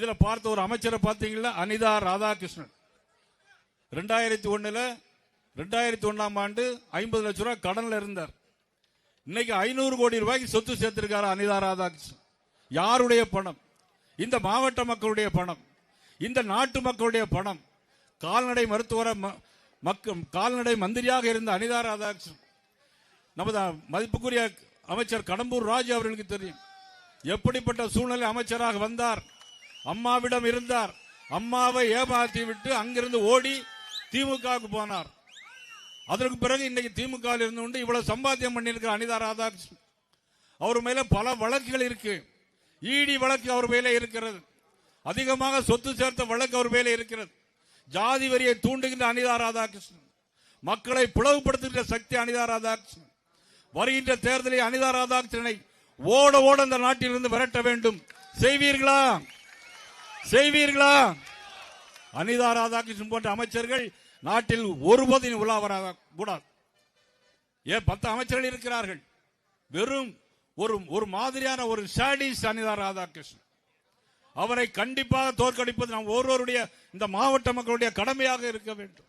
இதுல பார்த்த ஒரு அமைச்சரை பார்த்தீங்களா அனிதா ராதாகிருஷ்ணன். ரெண்டாயிரத்தி ஒண்ணுல ரெண்டாயிரத்தி ஒன்னாம் ஆண்டு ஐம்பது லட்ச ரூபாய் கடன்ல இருந்தார். இன்னைக்கு ஐநூறு கோடி ரூபாய்க்கு சொத்து சேர்த்திருக்காரு அனிதா ராதாகிருஷ்ணன். யாருடைய பணம்? இந்த மாவட்ட மக்களுடைய பணம். இந்த நாட்டு மக்களுடைய பணம். கால்நடை மருத்துவர ம- கால்நடை மந்திரியாக இருந்த அனிதா ராதாகிருஷ்ணன். நமது மதிப்புக்குரிய அமைச்சர் கடம்பூர் ராஜு அவர்களுக்கு தெரியும். எப்படிப்பட்ட சூழ்நிலை அமைச்சராக வந்தார்? அம்மாவிடம் இருந்தார். அம்மாவை ஏமாற்றி விட்டு அங்கிருந்து ஓடி திமுகவுக்கு போனார். அதற்கு பிறகு இன்னைக்கு திமுக இருந்து கொண்டு இவ்வளவு சம்பாத்தியம் பண்ணியிருக்கிற அனிதா ராதாகிருஷ்ணன். அவர் மேல பல வழக்குகள் இருக்கு. ஈடி வழக்கு அவர் மேலே இருக்கிறது. அதிகமாக சொத்து சேர்த்த வழக்கு அவர் மேலே இருக்கிறது. ஜாதி வரியை தூண்டுகின்ற அனிதா ராதாகிருஷ்ணன். மக்களை பிளவுபடுத்துகின்ற சக்தி அனிதா ராதாகிருஷ்ணன். வருகின்ற தேர்தலில் அனிதா ராதாகிருஷ்ணனை ஓட ஓட இந்த நாட்டிலிருந்து விரட்ட வேண்டும். செய்வீர்களா? செய்வீர்களா? அனிதா ராதாகிருஷ்ணன் போன்ற அமைச்சர்கள் நாட்டில் ஒருபோதும் உலாவராக கூடாது ஏன் பத்து அமைச்சர்கள் இருக்கிறார்கள்? வெறும் ஒரு ஒரு மாதிரியான ஒரு சாடிஸ் அனிதா ராதாகிருஷ்ணன். அவரை கண்டிப்பாக தோற்கடிப்பது நாம் ஒருவருடைய இந்த மாவட்ட மக்களுடைய கடமையாக இருக்க வேண்டும்.